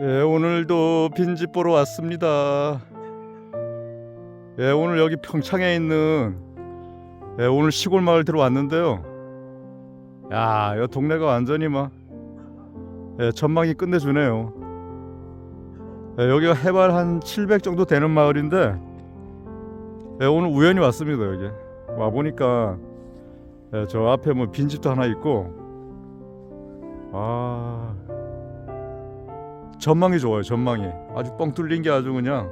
예, 오늘도 빈집 보러 왔습니다. 예, 오늘 여기 평창에 있는 예, 오늘 시골 마을 들어왔는데요. 야, 이 동네가 완전히 막 예, 전망이 끝내주네요. 예, 여기가 해발 한 700 정도 되는 마을인데 예, 오늘 우연히 왔습니다 여기. 와 보니까 예, 저 앞에 뭐 빈집도 하나 있고 아 전망이 좋아요 전망이 아주 뻥 뚫린 게 아주 그냥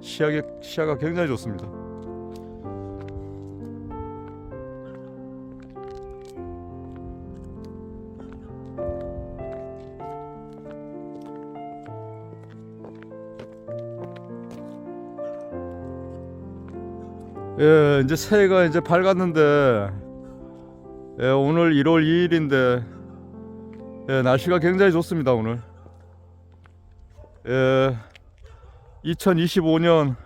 시야가 시야가 굉장히 좋습니다. 예, 이제 새해가 이제 밝았는데 예, 오늘 1월 2일인데 예, 날씨가 굉장히 좋습니다 오늘. 예, 2025년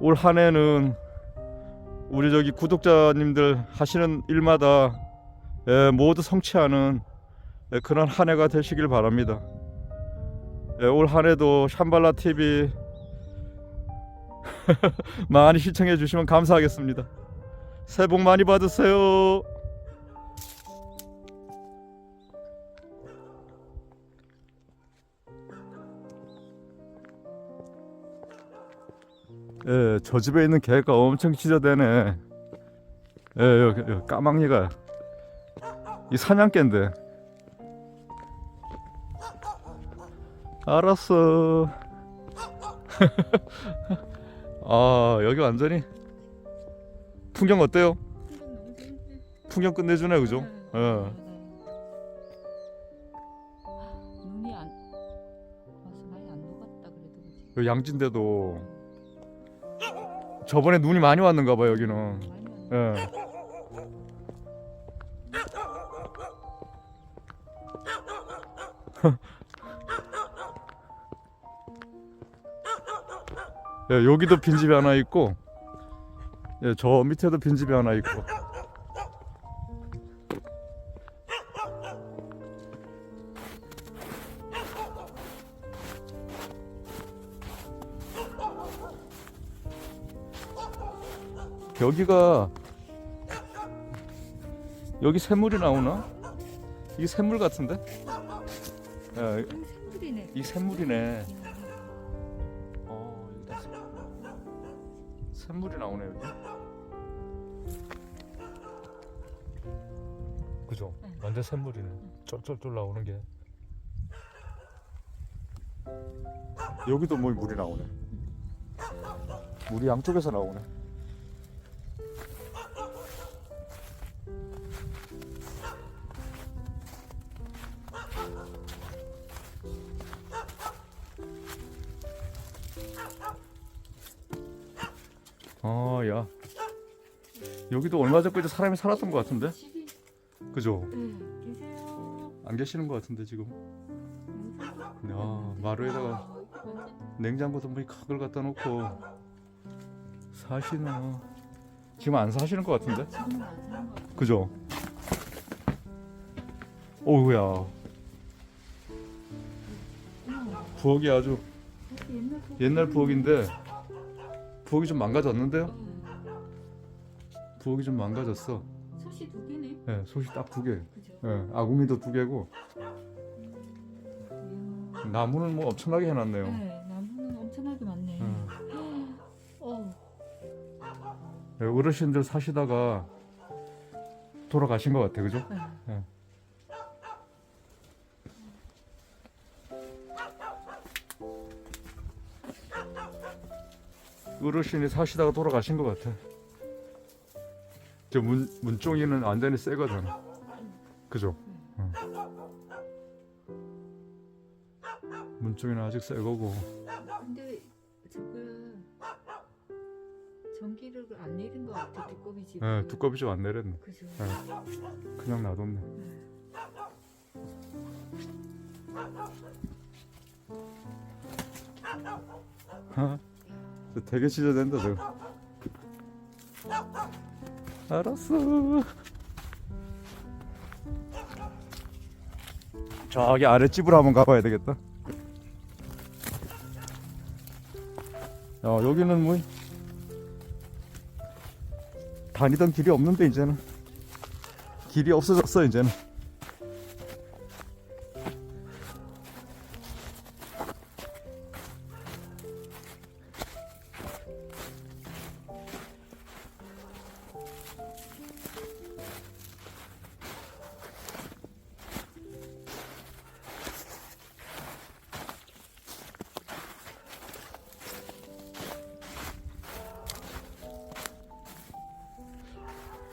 올 한 해는 우리 저기 구독자님들 하시는 일마다 예, 모두 성취하는 예, 그런 한 해가 되시길 바랍니다. 예, 올 한해도 샴발라 TV 많이 시청해 주시면 감사하겠습니다. 새해 복 많이 받으세요. 예, 저 집에 있는 개가 엄청 찢어대네. 예, 여기, 여기 까망이가 이 사냥개인데. 알았어. 아 여기 완전히 풍경 어때요? 풍경 끝내주네 그죠? 예. 눈이 안 와서 많이 안 녹았다 그래도 그지? 여기 양진대도 저번에 눈이 많이 왔는가 봐 여기는. 예. 예, 여기도 빈집이 하나 있고, 예, 저 밑에도 빈집이 하나 있고. 여기가 여기 샘물이 나오나? 이게 샘물 같은데? 야, 이- 생물이네. 이 샘물이네. 어, 여기다 샘- 샘물이 나오네 여기. 그죠? 응. 완전 샘물이네. 쫄쫄쫄 나오는 게. 여기도 뭐 물이 나오네. 물이 양쪽에서 나오네. 아, 야. 여기도 얼마 전까지 사람이 살았던 것 같은데? 그죠? 네. 계세요. 안 계시는 것 같은데 지금. 음. 야, 마루에다가 냉장고도 뭐 각을 갖다 놓고 사시나. 지금 안 사시는 것 같은데? 그죠? 오우야. 부엌이 아주. 옛날 부엌인데 부엌이 좀 망가졌는데요? 응. 부엌이 좀 망가졌어. 솥이 두 개네. 예, 솥이 딱 두 개. 그죠? 예, 아궁이도 두 개고 이야. 나무는 뭐 엄청나게 해놨네요. 네, 나무는 엄청나게 많네. 음. 어, 예, 어르신들 사시다가 돌아가신 것 같아, 그죠? 네. 예. 어르신이 사시다가 돌아가신 것 같아. 저 문, 문종이는 완전히 새거든. 그죠? 응. 문종이는 아직 새 거고. 근데 지금 전기를 안 내린 것 같아 두꺼비 집. 예, 두꺼비 좀 안 내렸네. 그죠. 예. 그냥 놔뒀네. 하, 저 되게 찢어낸다 저. 알았어. 저기 아랫집으로 한번 가봐야 되겠다. 야, 여기는 뭐 다니던 길이 없는데 이제는 길이 없어졌어 이제는.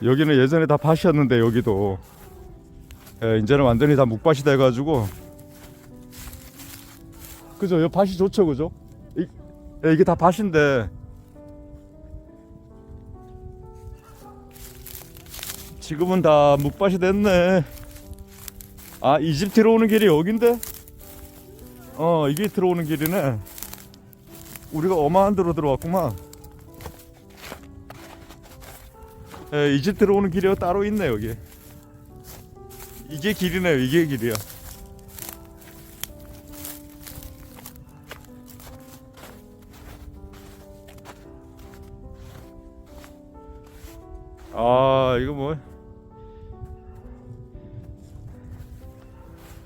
여기는 예전에 다 밭이었는데 여기도 예, 이제는 완전히 다 묵밭이 돼가지고 그죠? 여 밭이 좋죠, 그죠? 이, 예, 이게 다 밭인데 지금은 다 묵밭이 됐네. 아, 이 집 들어오는 길이 여긴데? 어, 이게 들어오는 길이네. 우리가 어마한 데로 들어왔구만. 예, 이집 들어오는 길이 따로 있네 여기. 이게 길이네요. 이게 길이야. 아 이거 뭐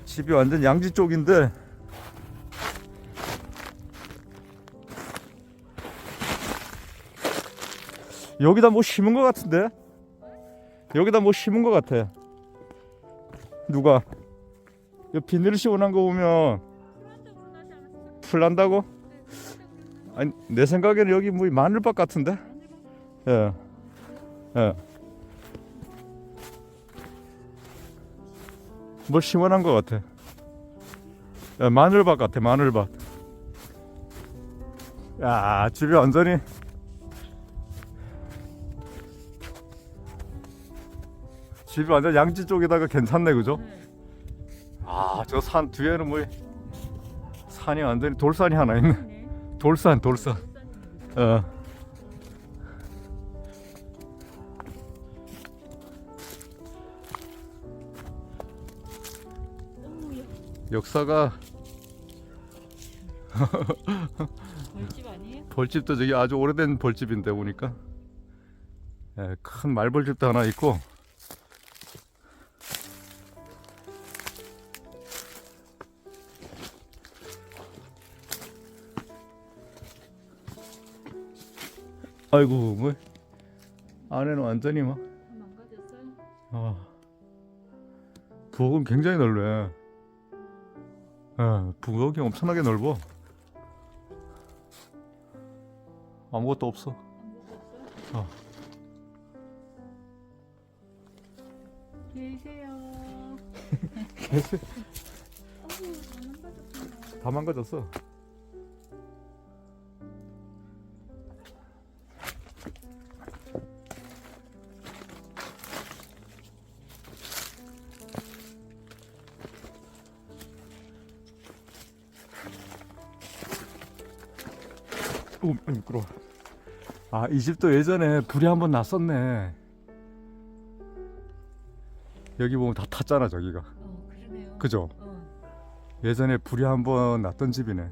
집이 완전 양지 쪽인데 여기다 뭐 심은 것 같은데? 여기다 뭐 심은 것 같아. 누가? 이 비닐 씌워놓은 거 보면 풀 난다고? 아니 내 생각에는 여기 뭐 마늘밭 같은데? 예. 예. 뭘 심어놓은 것 같아. 야, 마늘밭 같아 마늘밭. 야 집이 완전히 집이 완전 양지 쪽에다가 괜찮네 그죠? 네. 아저 산 뒤에는 뭐 산이 완전히 돌산이 하나 있네 네. 돌산 돌산 어 역사가 벌집 아니에요? 벌집도 저기 아주 오래된 벌집인데 보니까 예, 큰 말벌집도 하나 있고 아이고 뭐 안에는 완전히 막 망가졌어요? 아, 부엌은 굉장히 넓네. 예, 부엌이 엄청나게 넓어. 아무것도 없어. 어. 계세요. 계속 어우, 다 망가졌구나. 다 망가졌어. 오, 미끄러. 아, 이 집도 예전에 불이 한번 났었네. 여기 보면 다 탔잖아, 저기가. 어, 그러네요. 그죠? 어. 예전에 불이 한번 났던 집이네.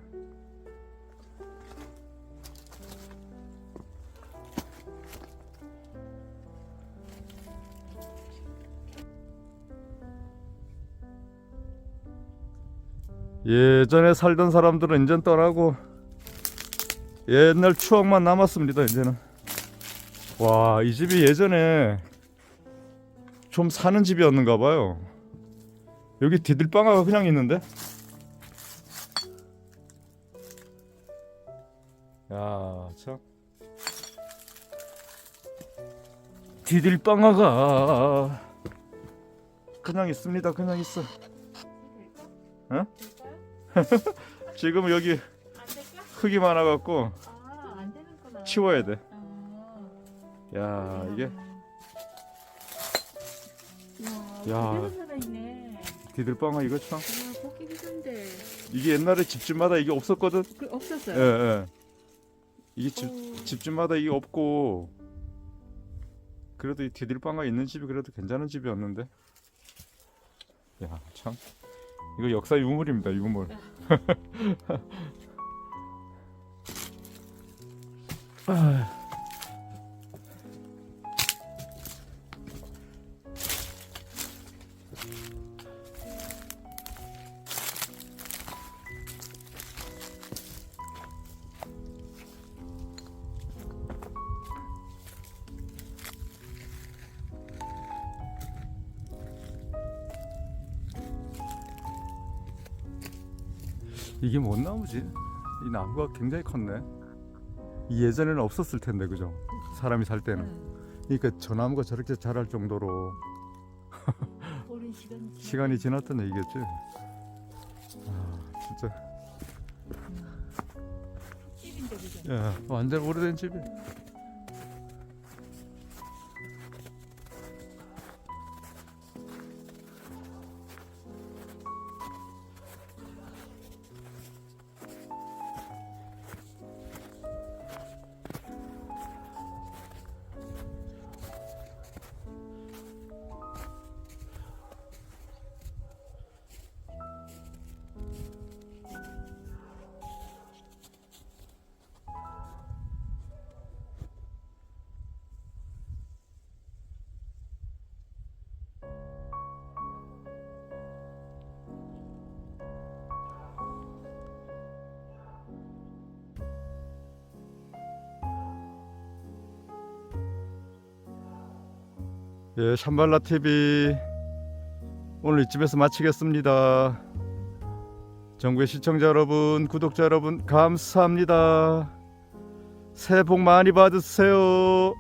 예전에 살던 사람들은 이젠 떠나고 옛날 추억만 남았습니다. 이제는 와 이 집이 예전에 좀 사는 집이었는가 봐요. 여기 디들방아가 그냥 있는데? 야, 참. 디들방아가 그냥 있습니다. 그냥 있어. 어? 될까? 지금 여기? 흙이 많아갖고 아, 안 되는구나. 치워야 돼. 아. 야, 이게 야, 살아있네. 디들방아 이거 참. 야, 보기 힘든데. 이게 옛날에 집집마다 이게 없었거든. 그, 예, 없었어요. 예. 이게 집 어우, 집집마다 이게 없고 그래도 이 디들방아 있는 집이 그래도 괜찮은 집이었는데 야 참 이거 역사 유물입니다. 유물. 아. 이게 뭔 나무지? 이 나무가 굉장히 컸네. 이 예전에는 없었을 텐데 그죠? 사람이 살 때는. 네. 그러니까 저 나무가 저렇게 자랄 정도로 오랜 시간 시간이 지났던 얘기겠지. 아 진짜 집인데 그죠? 야 완전 오래된 집이. 예, 샴발라 TV 오늘 이쯤에서 마치겠습니다. 전국의 시청자 여러분, 구독자 여러분 감사합니다. 새해 복 많이 받으세요.